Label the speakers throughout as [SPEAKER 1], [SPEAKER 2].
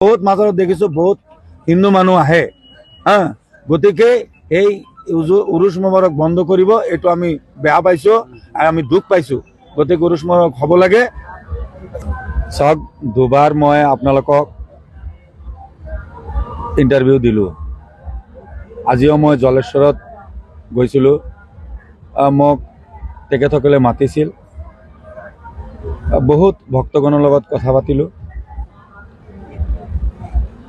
[SPEAKER 1] বহুত মাজাৰত দেখিছোঁ, বহুত হিন্দু মানুহ আহে। হা? গতিকে এই উৰুচ মোবাৰক বন্ধ কৰিব, এইটো আমি বেয়া পাইছোঁ আৰু আমি দুখ পাইছোঁ। গতিকে উৰুচ মোবাৰক হ'ব লাগে। চাওক, দুবাৰ মই আপোনালোকক ইণ্টাৰভিউ দিলোঁ। আজিও মই জলেশ্বৰত গৈছিলোঁ। মোক তেখেতসকলে মাতিছিল। বহুত ভক্তগণৰ লগত কথা পাতিলোঁ।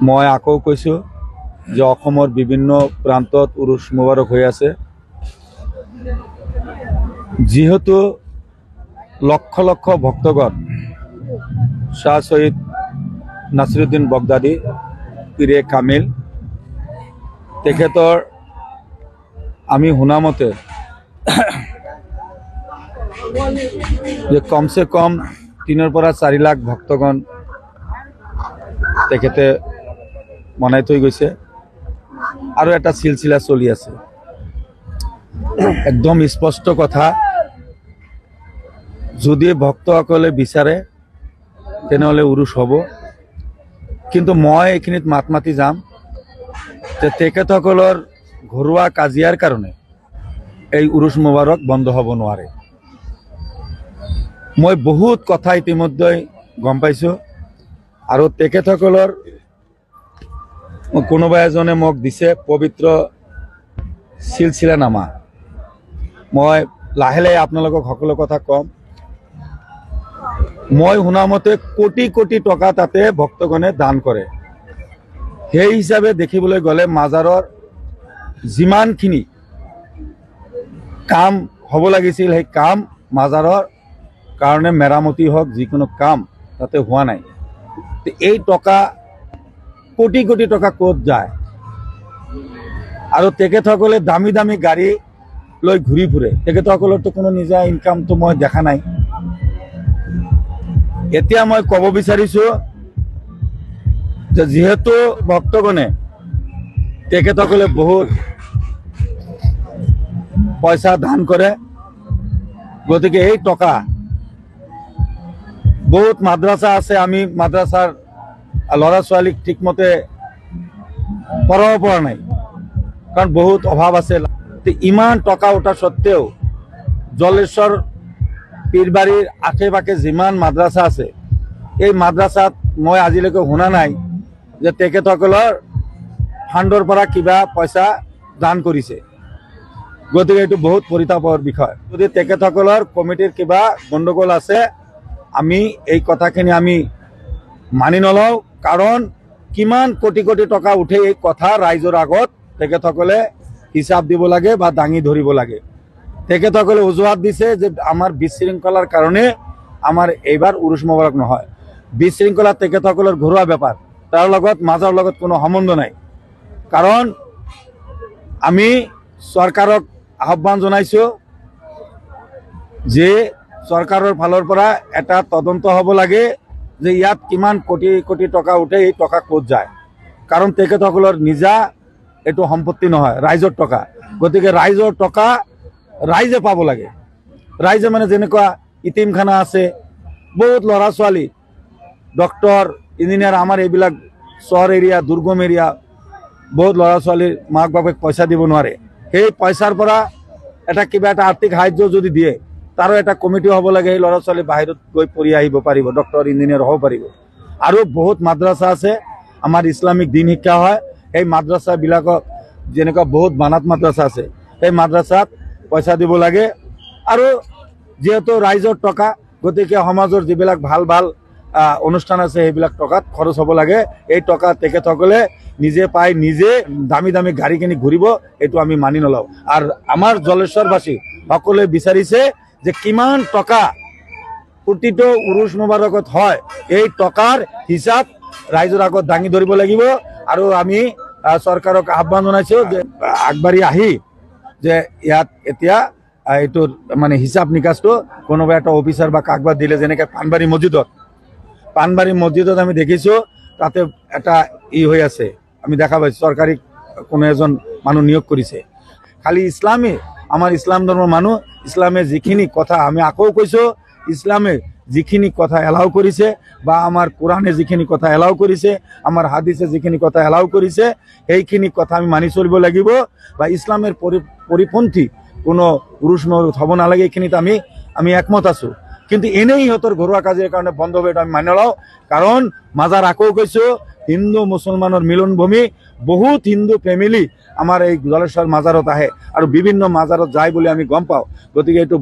[SPEAKER 1] মই আকৌ কৈছোঁ যে অসমৰ বিভিন্ন প্ৰান্তত উৰুচ মোবাৰক হৈ আছে। যিহেতু লক্ষ লক্ষ ভক্তগণ শাহ শহীদ নাছিৰুদ্দিন বগদাদী, পীৰে কামিল, তেখেতৰ আমি শুনামতে যে কমচে কম তিনৰ পৰা চাৰি লাখ ভক্তগণ তেখেতে বনাই থৈ গৈছে। আৰু এটা চিলচিলা চলি আছে। একদম স্পষ্ট কথা, যদি ভক্ত ভক্তসকলে বিচাৰে, তেনেহ'লে উৰুচ হ'ব। কিন্তু মই এইখিনিত মাত মাতি যাম যে তেখেতসকলৰ ঘৰুৱা কাজিয়াৰ কাৰণে এই উৰুচ মোবাৰক বন্ধ হ'ব নোৱাৰে। মই বহুত কথা ইতিমধ্যে গম পাইছোঁ। আৰু তেখেতসকলৰ কোনোবা এজনে মোক দিছে পবিত্ৰ চিলচিলা নামা। মই লাহে লাহে আপোনালোকক সকলো কথা ক'ম। মই শুনামতে কোটি কোটি টকা তাতে ভক্তগণে দান কৰে। সেই হিচাপে দেখিবলৈ গ'লে মাজাৰৰ যিমানখিনি কাম হ'ব লাগিছিল সেই কাম মাজাৰৰ কাৰণে মেৰামতি হওক যিকোনো কাম তাতে হোৱা নাই। এই টকা কোটি কোটি টকা ক'ত যায়। আৰু তেখেতসকলে দামী দামী গাড়ী লৈ ঘূৰি ফুৰে। তেখেতসকলৰতো কোনো নিজা ইনকামটো মই দেখা নাই। এতিয়া মই ক'ব বিচাৰিছোঁ যে যিহেতু ভক্তগণে তেখেতসকলে বহুত পইচা দান কৰে, গতিকে এই টকা বহুত মাদ্ৰাছা আছে, আমি মাদ্ৰাছাৰ ল'ৰা ছোৱালীক ঠিকমতে পঢ়াব পৰা নাই। কাৰণ বহুত অভাৱ আছে। ইমান টকা উঠা সত্ত্বেও জলেশ্বৰ পীৰবাৰীৰ আশে পাশে যিমান মাদ্ৰাছা আছে, এই মাদ্ৰাছাত মই আজিলৈকে শুনা নাই যে তেখেতসকলৰ ফাণ্ডৰ পৰা কিবা পইচা দান কৰিছে। গতিকে এইটো বহুত পৰিতাপৰ বিষয়। যদি তেখেতসকলৰ কমিটিৰ কিবা গণ্ডগোল আছে, আমি এই কথাখিনি আমি মানি নলওঁ। কাৰণ কিমান কোটি কোটি টকা উঠে এই কথা ৰাইজৰ আগত তেখেতসকলে হিচাপ দিব লাগে বা দাঙি ধৰিব লাগে। তেখেতসকলে অজুহাত দিছে যে আমাৰ বিশৃংখলাৰ কাৰণে আমাৰ এইবাৰ উৰুচ মোবাৰক নহয়। বিশৃংখলা তেখেতসকলৰ ঘৰুৱা বেপাৰ, তাৰ লগত মাজৰ লগত কোনো সম্বন্ধ নাই। কাৰণ আমি চৰকাৰক আহ্বান জনাইছোঁ যে চৰকাৰৰ ফালৰ পৰা এটা তদন্ত হ'ব লাগে। যে ইয়াত কিমান কোটি কোটি টকা উঠে এই টকা ক'ত যায়? কাৰণ তেখেতসকলৰ নিজা এইটো সম্পত্তি নহয় ৰাইজৰ টকা। গতিকে ৰাইজৰ টকা ৰাইজে পাব লাগে। ৰাইজে মানে যেনেকুৱা ইটিমখানা আছে বহুত ল'ৰা ছোৱালী ডক্তৰ ইঞ্জিনিয়াৰ আমাৰ এইবিলাক চহৰ এৰিয়া দুৰ্গম এৰিয়া বহুত ল'ৰা ছোৱালীৰ মাক বাপেক পইচা দিব নোৱাৰে। সেই পইচাৰ পৰা এটা কিবা এটা আৰ্থিক সাহাৰ্য যদি দিয়ে তাৰো এটা কমিটি হ'ব লাগে সেই ল'ৰা ছোৱালী বাহিৰত গৈ পঢ়ি আহিব পাৰিব ডক্তৰ ইঞ্জিনিয়াৰ হ'ব পাৰিব। আৰু বহুত মাদ্ৰাছা আছে, আমাৰ ইছলামিক দিন শিক্ষা হয়, সেই মাদ্ৰাছাবিলাকক যেনেকুৱা বহুত বানাত মাদ্ৰাছা আছে, সেই মাদ্ৰাছাত পইচা দিব লাগে। আৰু যিহেতু ৰাইজৰ টকা, গতিকে সমাজৰ যিবিলাক ভালো ভালো অনুষ্ঠান আছে, সেইবিলাক টকাত খৰচ হ'ব লাগে। এই টকা তেখেতসকলে নিজে পাই নিজে দামী দামী গাড়ী কিনি ঘূৰিব, এইটো আমি মানি নলওঁ। আৰু আমাৰ জলেশ্বৰবাসী সকলোৱে বিচাৰিছে যে কিমান টকা প্ৰতিটো উৰুচ মোবাৰকত হয় এই টকাৰ হিচাপ ৰাইজৰ আগত দাঙি ধৰিব লাগিব। আৰু আমি চৰকাৰক আহ্বান জনাইছোঁ যে আগবাঢ়ি আহি যে ইয়াত এতিয়া আহ, এইটোৰ মানে হিচাপ নিকাচটো কোনোবা এটা অফিচাৰ বা কাকবাৰ দিলে যেনেকৈ পাণবাৰী মছজিদত। পাণবাৰী মছজিদত আমি দেখিছোঁ তাতে এটা ই হৈ আছে। আমি দেখা পাইছোঁ চৰকাৰী কোনো এজন মানুহ নিয়োগ কৰিছে। খালি ইছলামে আমাৰ ইছলাম ধৰ্মৰ মানুহ ইছলামে যিখিনি কথা আমি আকৌ কৈছোঁ ইছলামে যিখিনি কথা এলাও কৰিছে, বা আমাৰ কোৰাণে যিখিনি কথা এলাও কৰিছে, আমাৰ হাদিছে যিখিনি কথা এলাও কৰিছে, সেইখিনি কথা আমি মানি চলিব লাগিব, বা ইছলামের পরি- পরিপন্থী কোনো পুৰুষ মহিলা হ'ব নালাগে, এইখিনিত আমি আমি একমত আছো। কিন্তু এনেই সিহঁতৰ ঘৰুৱা কাজিৰ কাৰণে বন্ধ হ'ব এইটো আমি মানি লওঁ, কাৰণ মাজাৰ আকৌ কৈছোঁ হিন্দু মুছলমানৰ মিলনভূমি, বহুত হিন্দু ফ্যামিলি আমাৰ এই জলেশ্বৰ মাজাৰত আহে। আৰু বিভিন্ন মাজাৰত যায় বুলি আমি গম পাওঁ। গতিকে এইটো